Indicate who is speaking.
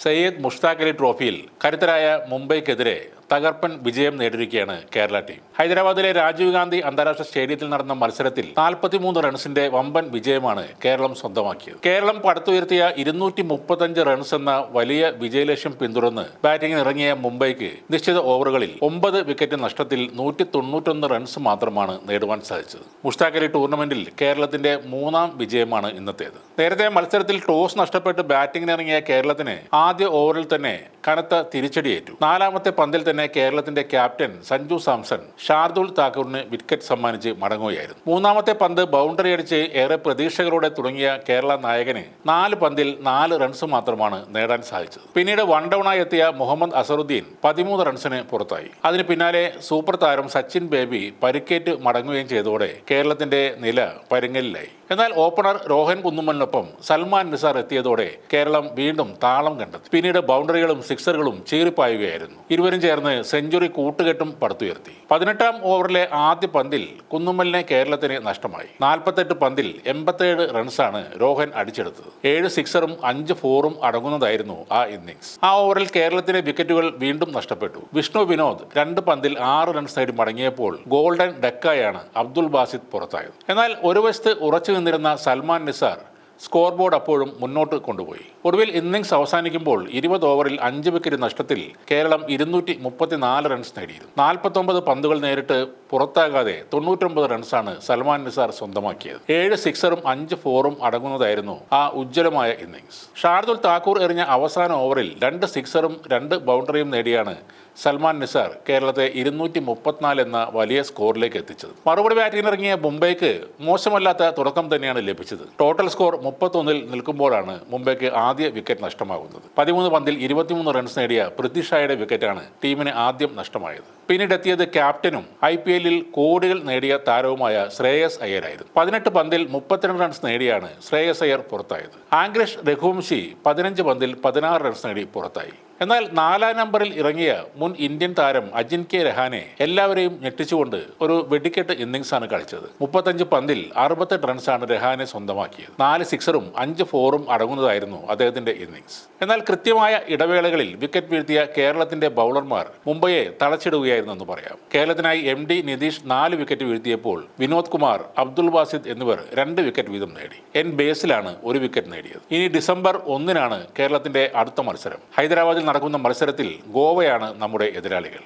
Speaker 1: സയ്യദ് മുഷ്താഖ് അലി ട്രോഫിയിൽ കരുത്തരായ മുംബൈക്കെതിരെ തകർപ്പൻ വിജയം നേടിയിരിക്കുകയാണ് കേരള ടീം. ഹൈദരാബാദിലെ രാജീവ് ഗാന്ധി അന്താരാഷ്ട്ര സ്റ്റേഡിയത്തിൽ നടന്ന മത്സരത്തിൽ 43 റൺസിന്റെ വമ്പൻ വിജയമാണ് കേരളം സ്വന്തമാക്കിയത്. കേരളം പടുത്തുയർത്തിയ ഇരുന്നൂറ്റി മുപ്പത്തഞ്ച് റൺസ് എന്ന വലിയ വിജയലക്ഷ്യം പിന്തുടർന്ന് ബാറ്റിംഗിന് ഇറങ്ങിയ മുംബൈക്ക് നിശ്ചിത ഓവറുകളിൽ ഒമ്പത് വിക്കറ്റ് നഷ്ടത്തിൽ നൂറ്റി തൊണ്ണൂറ്റൊന്ന് റൺസ് മാത്രമാണ് നേടുവാൻ സാധിച്ചത്. മുഷ്താഖലി ടൂർണമെന്റിൽ കേരളത്തിന്റെ മൂന്നാം വിജയമാണ് ഇന്നത്തേത്. നേരത്തെ മത്സരത്തിൽ ടോസ് നഷ്ടപ്പെട്ട് ബാറ്റിംഗിനിറങ്ങിയ കേരളത്തിന് ആദ്യ ഓവറിൽ തന്നെ കനത്ത തിരിച്ചടിയേറ്റു. നാലാമത്തെ പന്തിൽ തന്നെ കേരളത്തിന്റെ ക്യാപ്റ്റൻ സഞ്ജു സാംസൺ ഷാർദുൽ താക്കൂറിന് വിക്കറ്റ് സമ്മാനിച്ച് മടങ്ങുകയായിരുന്നു. മൂന്നാമത്തെ പന്ത് ബൗണ്ടറി അടിച്ച് ഏറെ പ്രതീക്ഷകളോടെ തുടങ്ങിയ കേരള നായകന് നാല് പന്തിൽ നാല് റൺസ് മാത്രമാണ് നേടാൻ സാധിച്ചത്. പിന്നീട് വൺ ഡൗണായി എത്തിയ മുഹമ്മദ് അസറുദ്ദീൻ പതിമൂന്ന് റൺസിന് പുറത്തായി. അതിന് പിന്നാലെ സൂപ്പർ താരം സച്ചിൻ ബേബി പരിക്കേറ്റ് മടങ്ങുകയും ചെയ്തതോടെ കേരളത്തിന്റെ നില പരുങ്ങലിലായി. എന്നാൽ ഓപ്പണർ രോഹൻ കുന്നുമ്മലിനൊപ്പം സൽമാൻ നിസാർ എത്തിയതോടെ കേരളം വീണ്ടും താളം കണ്ടെത്തി. പിന്നീട് ബൗണ്ടറികളും സിക്സറുകളും ചീറിപ്പായുകയായിരുന്നു. ഇരുവരും ചേർന്ന് സെഞ്ചുറി കൂട്ടുകെട്ടും പടുത്തുയർത്തി. പതിനെട്ടാം ഓവറിലെ ആദ്യ പന്തിൽ കുന്നുമ്മലിനെ കേരളത്തിന് നഷ്ടമായി. നാൽപ്പത്തെട്ട് പന്തിൽ എൺപത്തേഴ് റൺസാണ് രോഹൻ അടിച്ചെടുത്തത്. ഏഴ് സിക്സറും അഞ്ച് ഫോറും അടങ്ങുന്നതായിരുന്നു ആ ഇന്നിംഗ്സ്. ആ ഓവറിൽ കേരളത്തിലെ വിക്കറ്റുകൾ വീണ്ടും നഷ്ടപ്പെട്ടു. വിഷ്ണു വിനോദ് രണ്ട് പന്തിൽ ആറ് റൺസ് നേടി മടങ്ങിയപ്പോൾ ഗോൾഡൻ ഡെക്കായാണ് അബ്ദുൾ ബാസിദ് പുറത്തായത്. എന്നാൽ ഒരു വശത്ത് ഉറച്ചു നിന്നിരുന്ന സൽമാൻ നിസാർ സ്കോർ ബോർഡ് അപ്പോഴും മുന്നോട്ട് കൊണ്ടുപോയി. ഒടുവിൽ ഇന്നിംഗ്സ് അവസാനിക്കുമ്പോൾ ഇരുപത് ഓവറിൽ അഞ്ച് വിക്കറ്റ് നഷ്ടത്തിൽ കേരളം ഇരുന്നൂറ്റി മുപ്പത്തിനാല് റൺസ് നേടിയിരുന്നു. നാൽപ്പത്തൊമ്പത് പന്തുകൾ നേരിട്ട് പുറത്താകാതെ തൊണ്ണൂറ്റൊമ്പത് റൺസാണ് സൽമാൻ നിസാർ സ്വന്തമാക്കിയത്. ഏഴ് സിക്സറും അഞ്ച് ഫോറും അടങ്ങുന്നതായിരുന്നു ആ ഉജ്ജ്വലമായ ഇന്നിംഗ്സ്. ഷാർദുൽ താക്കൂർ എറിഞ്ഞ അവസാന ഓവറിൽ രണ്ട് സിക്സറും രണ്ട് ബൗണ്ടറിയും നേടിയാണ് സൽമാൻ നിസാർ കേരളത്തെ ഇരുന്നൂറ്റി മുപ്പത്തിനാല് എന്ന വലിയ സ്കോറിലേക്ക് എത്തിച്ചത്. മറുപടി ബാറ്റിംഗിനിറങ്ങിയ മുംബൈക്ക് മോശമല്ലാത്ത തുടക്കം തന്നെയാണ് ലഭിച്ചത്. ടോട്ടൽ സ്കോർ മുപ്പത്തൊന്നിൽ നിൽക്കുമ്പോഴാണ് മുംബൈക്ക് ആദ്യ വിക്കറ്റ് നഷ്ടമാകുന്നത്. പതിമൂന്ന് പന്തിൽ ഇരുപത്തിമൂന്ന് റൺസ് നേടിയ പൃഥ്വി ഷായുടെ വിക്കറ്റാണ് ടീമിന് ആദ്യം നഷ്ടമായത്. പിന്നീട് എത്തിയത് ക്യാപ്റ്റനും ഐ പി എല്ലിൽ കോടികൾ നേടിയ താരവുമായ ശ്രേയസ് അയ്യരായിരുന്നു പതിനെട്ട് പന്തിൽ മുപ്പത്തിരണ്ട് റൺസ് നേടിയാണ് ശ്രേയസ് അയ്യർ പുറത്തായത്. ആംഗ്രഷ് രഘുവംശി പതിനഞ്ച് പന്തിൽ പതിനാറ് റൺസ് നേടി പുറത്തായി. എന്നാൽ നാലാം നമ്പറിൽ ഇറങ്ങിയ മുൻ ഇന്ത്യൻ താരം അജിൻ കെ രഹാനെ എല്ലാവരെയും ഞെട്ടിച്ചുകൊണ്ട് ഒരു വെടിക്കെട്ട് ഇന്നിംഗ്സാണ് കളിച്ചത്. മുപ്പത്തഞ്ച് പന്തിൽ അറുപത്തെട്ട് റൺസാണ് രഹാനെ സ്വന്തമാക്കിയത്. നാല് സിക്സറും അഞ്ച് ഫോറും അടങ്ങുന്നതായിരുന്നു അദ്ദേഹത്തിന്റെ ഇന്നിങ്സ് എന്നാൽ കൃത്യമായ ഇടവേളകളിൽ വിക്കറ്റ് വീഴ്ത്തിയ കേരളത്തിന്റെ ബൗളർമാർ മുംബൈയെ തളച്ചിടുകയായിരുന്നു എന്ന് പറയാം. കേരളത്തിനായി എം ഡി നിതീഷ് നാല് വിക്കറ്റ് വീഴ്ത്തിയപ്പോൾ വിനോദ് കുമാർ അബ്ദുൾ വാസിദ് എന്നിവർ രണ്ട് വിക്കറ്റ് വീതം നേടി. എൻ ബേസിലാണ് ഒരു വിക്കറ്റ് നേടിയത്. ഇനി ഡിസംബർ ഒന്നിനാണ് കേരളത്തിന്റെ അടുത്ത മത്സരം. ഹൈദരാബാദിൽ നടക്കുന്ന മത്സരത്തിൽ ഗോവയാണ് നമ്മുടെ എതിരാളികൾ.